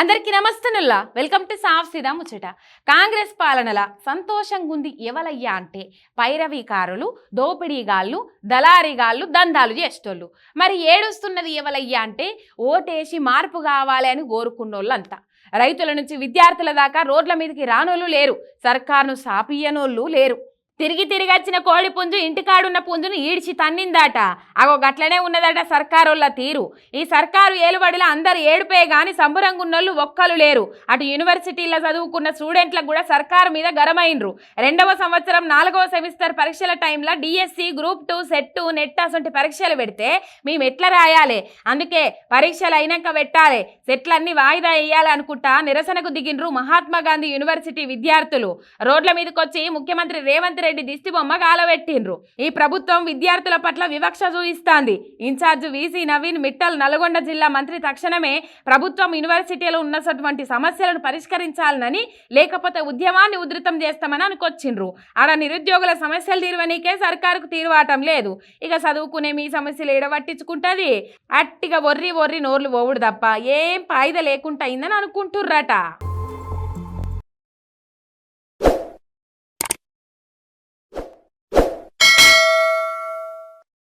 అందరికీ నమస్తనుల్లా. Welcome to సాఫ్ సీదా ముచ్చట. కాంగ్రెస్ పాలనల సంతోషంగా ఉంది ఎవలయ్యా అంటే పైరవీకారులు దోపిడీగాళ్ళు దళారీగాళ్ళు దందాలు చేసేటోళ్ళు. మరి ఏడుస్తున్నది ఎవలయ్యా అంటే ఓటేసి మార్పు కావాలి అని కోరుకున్నోళ్ళంతా రైతుల నుంచి విద్యార్థుల దాకా రోడ్ల మీదకి రానోళ్ళు లేరు. సర్కార్ను సాపియనోళ్ళు లేరు. తిరిగి తిరిగి వచ్చిన కోడి పుంజు ఇంటికాడున్న పుంజును ఈడ్చి తన్నిందట. అగో గట్లనే ఉన్నదట సర్కారోళ్ళ తీరు. ఈ సర్కారు ఏలుబడిలో అందరు ఏడుపే గాని సంబురంగున్నోళ్ళు ఒక్కలు ఒక్కరు లేరు. అటు యూనివర్సిటీలో చదువుకున్న స్టూడెంట్లకు కూడా సర్కారు మీద గరమైనరు రెండవ సంవత్సరం నాలుగవ సెమిస్టర్ పరీక్షల టైంలో DSC group two set net అసొంటి పరీక్షలు పెడితే మేము ఎట్లా రాయాలి? అందుకే పరీక్షలు అయినాక పెట్టాలి. సెట్లన్నీ వాయిదా వేయాలనుకుంటా నిరసనకు దిగినరు మహాత్మా గాంధీ యూనివర్సిటీ విద్యార్థులు. రోడ్ల మీదకొచ్చి ముఖ్యమంత్రి రేవంత్ రెడ్డి రెడ్డి దిష్టిబొమ్మ గాలబెట్టిండ్రు. ఈ ప్రభుత్వం విద్యార్థుల పట్ల వివక్ష చూయిస్తాంది in charge VC Naveen Mittal Nalgonda జిల్లా మంత్రి తక్షణమే ప్రభుత్వం యూనివర్సిటీలో ఉన్నటువంటి సమస్యలను పరిష్కరించాలనని లేకపోతే ఉద్యమాన్ని ఉధృతం చేస్తామని అనుకొచ్చిండ్రు. ఆడ నిరుద్యోగుల సమస్యలు తీరవనీకే సర్కారుకు తీరువాటం లేదు. ఇక చదువుకునే మీ సమస్యలు ఎడబట్టించుకుంటుంది అట్టిగా ఒర్రి ఒర్రి నోర్లు పోవుడు తప్ప ఏం పాయిద లేకుండా అయిందని అనుకుంటుర్రట.